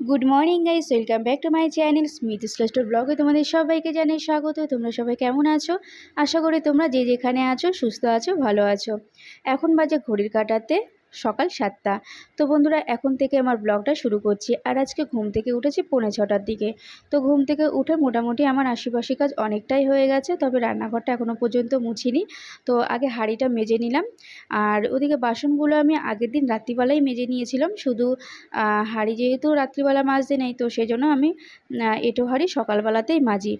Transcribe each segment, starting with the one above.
Good morning guys welcome back to my channel Smith স্লেস্টোর ব্লগে তোমাদের সবাইকে জানাই স্বাগত। তোমরা সবাই কেমন আছো? আশা করি তোমরা যে যেখানে আছো, সুস্থ আছো, ভালো আছো। এখন বাজে ঘড়ির কাটাতে। সকাল সাতটা। তো বন্ধুরা, এখন থেকে আমার ব্লগটা শুরু করছি আর আজকে ঘুম থেকে উঠেছি পৌনে ছটার দিকে। তো ঘুম থেকে উঠে মোটামুটি আমার আশিপাশি কাজ অনেকটাই হয়ে গেছে, তবে রান্নাঘরটা এখনও পর্যন্ত মুছিনি। তো আগে হাঁড়িটা মেজে নিলাম আর ওদিকে বাসনগুলো আমি আগের দিন রাত্রিবেলাই মেজে নিয়েছিলাম। শুধু হাঁড়ি যেহেতু রাত্রিবেলা মাজতে নেই, তো সেজন্য আমি এঁটো হাঁড়ি সকালবেলাতেই মাজি।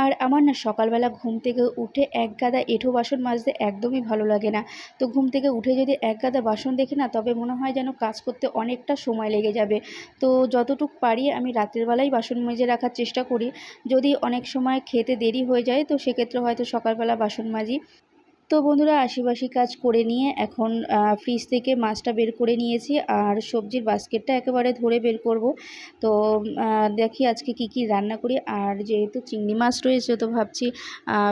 আর আমার না সকালবেলা ঘুম থেকে উঠে এক গাদা এঁঠো বাসন মাজতে একদমই ভালো লাগে না। তো ঘুম থেকে উঠে যদি এক গাদা বাসন দেখি না, তবে মনে হয় যেন কাজ করতে অনেকটা সময় লেগে যাবে। তো যতটুক পারি আমি রাতের বেলায় বাসন মেজে রাখার চেষ্টা করি। যদি অনেক সময় খেতে দেরি হয়ে যায়, তো সেক্ষেত্রে হয়তো সকালবেলা বাসন মাজি। তো বন্ধুরা আশিবাসি কাজ করে নিয়ে এখন ফ্রিজ থেকে মাছটা বের করে নিয়েছি আর সবজির বাস্কেটটা একেবারে ধরে বের করব। তো দেখি আজকে কি কি রান্না করি। আর যেহেতু চিংড়ি মাছ রয়েছে তো ভাবছি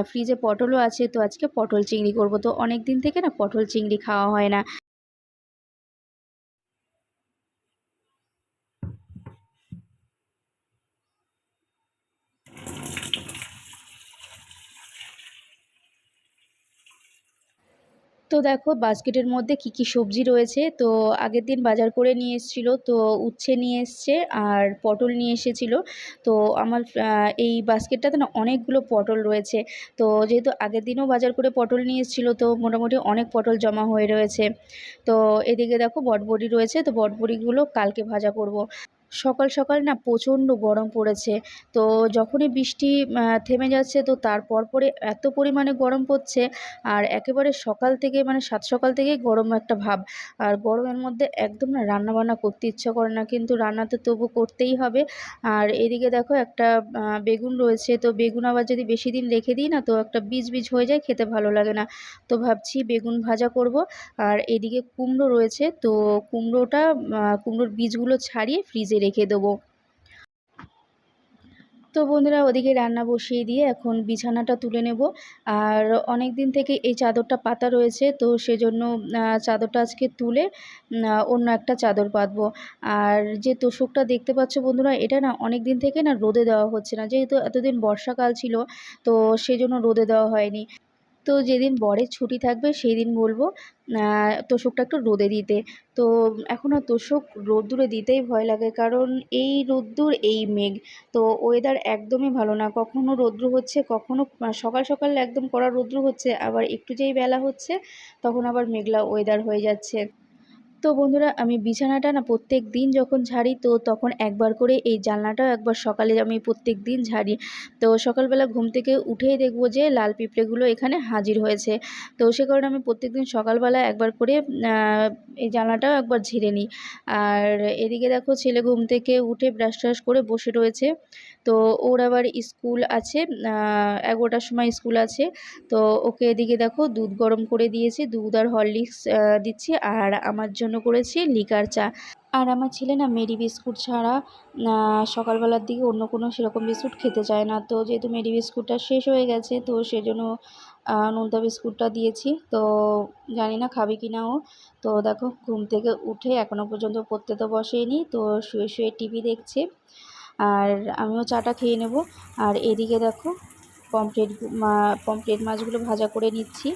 ফ্রিজে পটলও আছে, তো আজকে পটল চিংড়ি করব। তো অনেক দিন থেকে না পটল চিংড়ি খাওয়া হয় না। তো দেখো বাস্কেটের মধ্যে কি কি সবজি রয়েছে? তো আগের দিন বাজার করে নিয়ে এসেছিল, তো উচ্ছে নিয়ে এসছে আর পটল নিয়ে এসেছিল। তো আমার এই বাস্কেটটাতে না অনেকগুলো পটল রয়েছে। তো যেহেতু আগের দিনও বাজার করে পটল নিয়ে এসেছিল, তো মোটামুটি অনেক পটল জমা হয়ে রয়েছে। তো এদিকে দেখো বটবড়ি রয়েছে, তো বটবড়িগুলো কালকে ভাজা করব। সকাল সকাল না প্রচণ্ড গরম পড়েছে। তো যখনই বৃষ্টি থেমে যাচ্ছে, তো তার পরে এত পরিমাণে গরম পড়ছে আর একেবারে সকাল থেকে মানে সাত সকাল থেকেই গরম একটা ভাব। আর গরমের মধ্যে একদম না রান্নাবান্না করতে ইচ্ছা করে না, কিন্তু রান্না তো তবু করতেই হবে। আর এদিকে দেখো একটা বেগুন রয়েছে, তো বেগুন আবার যদি বেশি দিন রেখে দিই না, তো একটা বীজ বীজ হয়ে যায়, খেতে ভালো লাগে না। তো ভাবছি বেগুন ভাজা করব। আর এদিকে কুমড়ো রয়েছে, তো কুমড়োটা কুমড়োর বীজগুলো ছাড়িয়ে ফ্রিজে রেখে দেবো। তো বন্ধুরা ওদিকে রান্না বসিয়ে দিয়ে এখন বিছানাটা তুলে নেব। আর অনেক দিন থেকে এই চাদরটা পাতা রয়েছে, তো সেজন্য চাদরটা আজকে তুলে অন্য একটা চাদর পাতবো। আর যে তোষকটা দেখতে পাচ্ছ বন্ধুরা, এটা না অনেক দিন থেকে না রোদে দেওয়া হচ্ছে না। যেহেতু এতদিন বর্ষাকাল ছিল, তো সেজন্য রোদে দেওয়া হয়নি। তো যেদিন বরের ছুটি থাকবে সেই দিন বলব তোষকটা একটু রোদে দিতে। তো এখন আর তোষক রোদ্দুরে দিতেই ভয় লাগে, কারণ এই রোদ্দুর, এই মেঘ। তো ওয়েদার একদমই ভালো না, কখনো রৌদ্র হচ্ছে, কখনো সকাল সকাল একদম কড়া রৌদ্র হচ্ছে, আবার একটু যেই বেলা হচ্ছে, তখন আবার মেঘলা ওয়েদার হয়ে যাচ্ছে। তো বন্ধুরা, আমি বিছানাটা না প্রত্যেক দিন যখন ঝাড়ি, তো তখন একবার করে এই জানলাটাও একবার সকালে আমি প্রত্যেক দিন ঝাড়ি। তো সকালবেলা ঘুম থেকে উঠেই দেখব যে লাল পিঁপড়েগুলো এখানে হাজির হয়েছে। তো সে কারণে আমি প্রত্যেক দিন সকালবেলা একবার করে এই জানলাটাও একবার ঝেড়ে নিই। আর এদিকে দেখো ছেলে ঘুম থেকে উঠে ব্রাশ ট্রাশ করে বসে রয়েছে। তো ওর আবার স্কুল আছে এগারোটার সময় স্কুল আছে। তো ওকে এদিকে দেখো দুধ গরম করে দিয়েছি, দুধ আর হরলিক্স দিচ্ছি আর আমার জন্য করেছি লিকার চা। আর আমার ছেলে না মেরি বিস্কুট ছাড়া সকালবেলার দিকে অন্য কোনো সেরকম বিস্কুট খেতে চায় না। তো যেহেতু মেরি বিস্কুটটা শেষ হয়ে গেছে, তো সেজন্য নোনতা বিস্কুটটা দিয়েছি। তো জানি না খাবে কি না ও। তো দেখো ঘুম থেকে উঠে এখনও পর্যন্ত পড়তে তো বসেইনি, তো শুয়ে শুয়ে টিভি দেখছে। আর আমিও চাটা খেয়ে নেব। আর এদিকে দেখো, পমফ্রেট পমফ্রেট মাছগুলো ভাজা করে নিচ্ছি।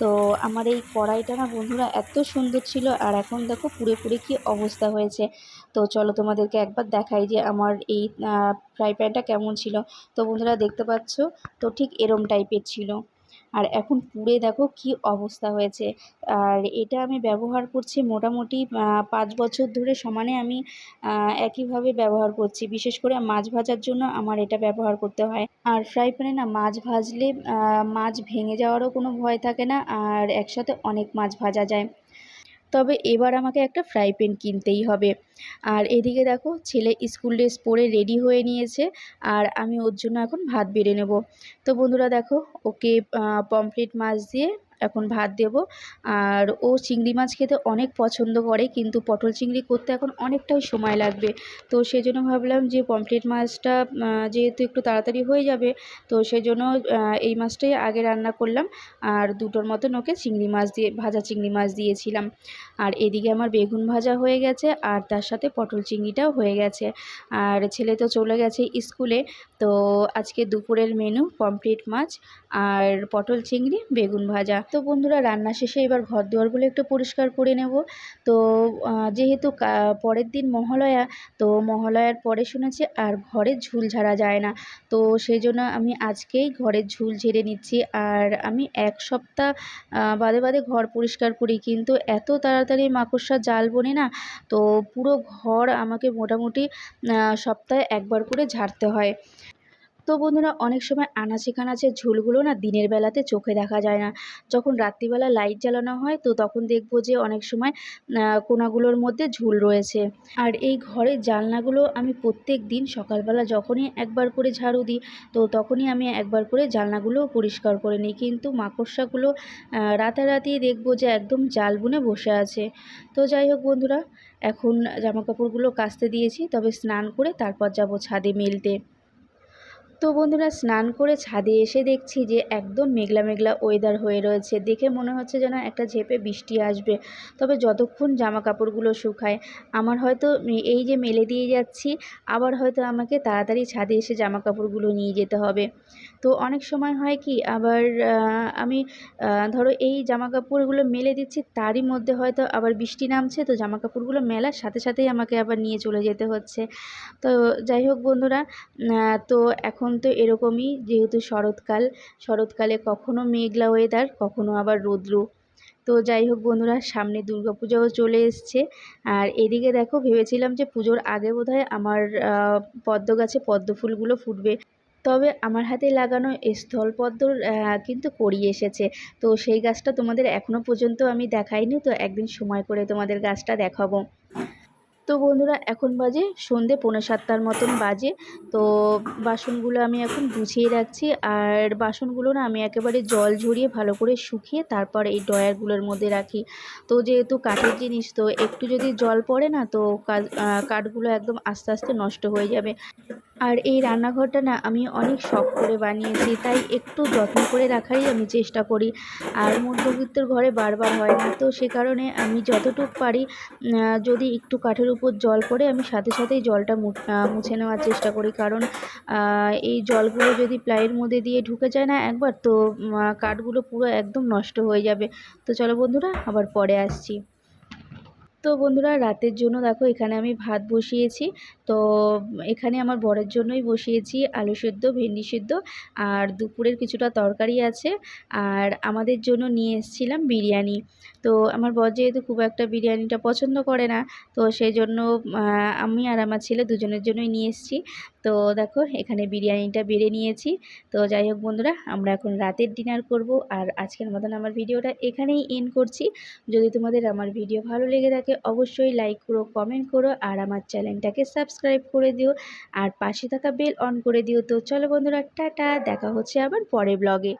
তো আমার এই কড়াইটা না বন্ধুরা এত সুন্দর ছিল আর এখন দেখো পুড়ে পুড়ে কি অবস্থা হয়েছে। তো চলো তোমাদেরকে একবার দেখাই যে আমার এই ফ্রাই প্যানটা কেমন ছিল। তো বন্ধুরা দেখতে পাচ্ছ, তো ঠিক এরম টাইপের ছিল। আর এখন পুড়ে দেখো কি অবস্থা হয়েছে। আর এটা আমি ব্যবহার করছি মোটামুটি পাঁচ বছর ধরে সমানে আমি একইভাবে ব্যবহার করছি। বিশেষ করে মাছ ভাজার জন্য আমার এটা ব্যবহার করতে হয়। আর ফ্রাই প্যানে না মাছ ভাজলে মাছ ভেঙে যাওয়ারও কোনো ভয় থাকে না। আর একসাথে অনেক মাছ ভাজা যায়। তবে এবার আমাকে একটা ফ্রাই প্যান কিনতেই হবে। আর এদিকে দেখো, ছেলে স্কুল ড্রেস পরে রেডি হয়ে নিয়েছে, আর আমি ওর জন্য এখন ভাত বেড়ে নেব। তো বন্ধুরা দেখো, ওকে পমফ্রেট মাছ দিয়ে এখন ভাত দেব। আর ও চিংড়ি মাছ খেতে অনেক পছন্দ করে, কিন্তু পটল চিংড়ি করতে এখন অনেকটাই সময় লাগবে। তো সেই জন্য ভাবলাম যে পমফ্রেট মাছটা যেহেতু একটু তাড়াতাড়ি হয়ে যাবে, তো সেই জন্য এই মাছটাই আগে রান্না করলাম। আর দুটোর মতন ওকে চিংড়ি মাছ দিয়ে, ভাজা চিংড়ি মাছ দিয়েছিলাম। আর এদিকে আমার বেগুন ভাজা হয়ে গেছে আর তার সাথে পটল চিংড়িটাও হয়ে গেছে। আর ছেলে তো চলে গেছে স্কুলে, তো আজকে দুপুরের মেনু পমফ্রেট মাছ আর পটল চিংড়ি, বেগুন ভাজা। তো বন্ধুরা, রান্না শেষে এবার ঘর দুয়ারগুলো একটু পরিষ্কার করে নেব। তো যেহেতু পরের দিন মহালয়া, তো মহালয়ার পরে শুনেছি আর ঘরের ঝুল ঝাড়া যায় না। তো সেই জন্য আমি আজকেই ঘরের ঝুল ঝেড়ে নিচ্ছি। আর আমি এক সপ্তাহ বাদে বাদে ঘর পরিষ্কার করি। কিন্তু এত তাড়াতাড়ি মাকড়সার জাল বুনি না, তো পুরো ঘর আমাকে মোটামুটি সপ্তাহে একবার করে ঝাড়তে হয়। তো বন্ধুরা, অনেক সময় আনাচে কানাচে ঝুলগুলো না দিনের বেলাতে চোখে দেখা যায় না। যখন রাত্রিবেলা লাইট জ্বালানো হয়, তো তখন দেখব যে অনেক সময় কোনাগুলোর মধ্যে ঝুল রয়েছে। আর এই ঘরের জানলাগুলো আমি প্রত্যেক দিন সকালবেলা যখনই একবার করে ঝাড়ু দিই, তো তখনই আমি একবার করে জানলাগুলো পরিষ্কার করে নিই। কিন্তু মাকড়সাগুলো রাতারাতি দেখব যে একদম জাল বুনে বসে আছে। তো যাই হোক বন্ধুরা, এখন জামাকাপড়গুলো কাচতে দিয়েছি, তবে স্নান করে তারপর যাব ছাদে মেলতে। তো বন্ধুরা স্নান করে ছাদে এসে দেখছি যে একদম মেঘলা মেঘলা ওয়েদার হয়ে রয়েছে। দেখে মনে হচ্ছে যেন একটা ঝেপে বৃষ্টি আসবে। তবে যতক্ষণ জামা কাপড়গুলো শুকায়, আমার হয়তো এই যে মেলে দিয়ে যাচ্ছি, আবার হয়তো আমাকে তাড়াতাড়ি ছাদে এসে জামা কাপড়গুলো নিয়ে যেতে হবে। তো অনেক সময় হয় কি, আবার আমি ধরো এই জামা কাপড়গুলো মেলে দিচ্ছি, তারই মধ্যে হয়তো আবার বৃষ্টি নামছে, তো জামা কাপড়গুলো মেলার সাথে সাথেই আমাকে আবার নিয়ে চলে যেতে হচ্ছে। তো যাই হোক বন্ধুরা তো এখন তো এরকমই, যেহেতু শরৎকাল, শরৎকালে কখনো মেঘলা ওয়েদার কখনো আবার রৌদ্র। তো যাই হোক বন্ধুরা, সামনে পুজোও চলে এসছে। আর এদিকে দেখো, ভেবেছিলাম যে পুজোর আগে বোধহয় আমার পদ্ম গাছে পদ্ম ফুলগুলো ফুটবে। তবে আমার হাতে লাগানো স্থলপদ্মর কিন্তু কড়ি এসেছে। তো সেই গাছটা তোমাদের এখনও পর্যন্ত আমি দেখাইনি, তো একদিন সময় করে তোমাদের গাছটা দেখাবো। তো বন্ধুরা, এখন বাজে সন্ধে, পৌনে সাতটার মতন বাজে। তো বাসনগুলো আমি এখন গুছিয়ে রাখছি। আর বাসনগুলো না আমি একেবারে জল ঝরিয়ে ভালো করে শুকিয়ে তারপর এই ডয়ারগুলোর মধ্যে রাখি। তো যেহেতু কাঠের জিনিস, তো একটু যদি জল পড়ে না, তো কাঠগুলো একদম আস্তে আস্তে নষ্ট হয়ে যাবে। আর এই রান্নাঘরটা না আমি অনেক শখ করে বানিয়েছি, তাই একটু যত্ন করে রাখারই আমি চেষ্টা করি। আর মধ্যবিত্তর ঘরে বারবার হয় না, তো সে কারণে আমি যতটুক পারি যদি একটু কাঠের উপর জল পড়ে, আমি সাথে সাথেই জলটা মুছে নেওয়ার চেষ্টা করি। কারণ এই জলগুলো যদি প্লাইয়ের মধ্যে দিয়ে ঢুকে যায় না একবার, তো কাঠগুলো পুরো একদম নষ্ট হয়ে যাবে। তো চলো বন্ধুরা, আবার পরে আসছি। তো বন্ধুরা রাতের জন্য দেখো এখানে আমি ভাত বসিয়েছি। তো এখানে আমার বরের জন্যই বসিয়েছি আলু সেদ্ধ, ভেন্ডি সেদ্ধ আর দুপুরের কিছুটা তরকারি আছে। আর আমাদের জন্য নিয়ে এসেছিলাম বিরিয়ানি। তো আমার বর যেহেতু খুব একটা বিরিয়ানিটা পছন্দ করে না, তো সেই জন্য আমি আর আমার ছেলে দুজনের জন্যই নিয়ে এসেছি। তো দেখো, এখানে বিরিয়ানিটা বেড়ে নিয়েছি। তো যাই হোক বন্ধুরা, আমরা এখন রাতের ডিনার করব। আর আজকের মতন আমার ভিডিওটা এখানেই এন্ড করছি। যদি তোমাদের আমার ভিডিও ভালো লেগে থাকে, অবশ্যই লাইক করো কমেন্ট করো, আর আমার চ্যানেলটাকে সাবস্ক্রাইব করে দিও। আর পাশে থাকা বেল অন করে দিও। তো চলো বন্ধুরা, টাটা, দেখা হচ্ছে আবার পরে ব্লগে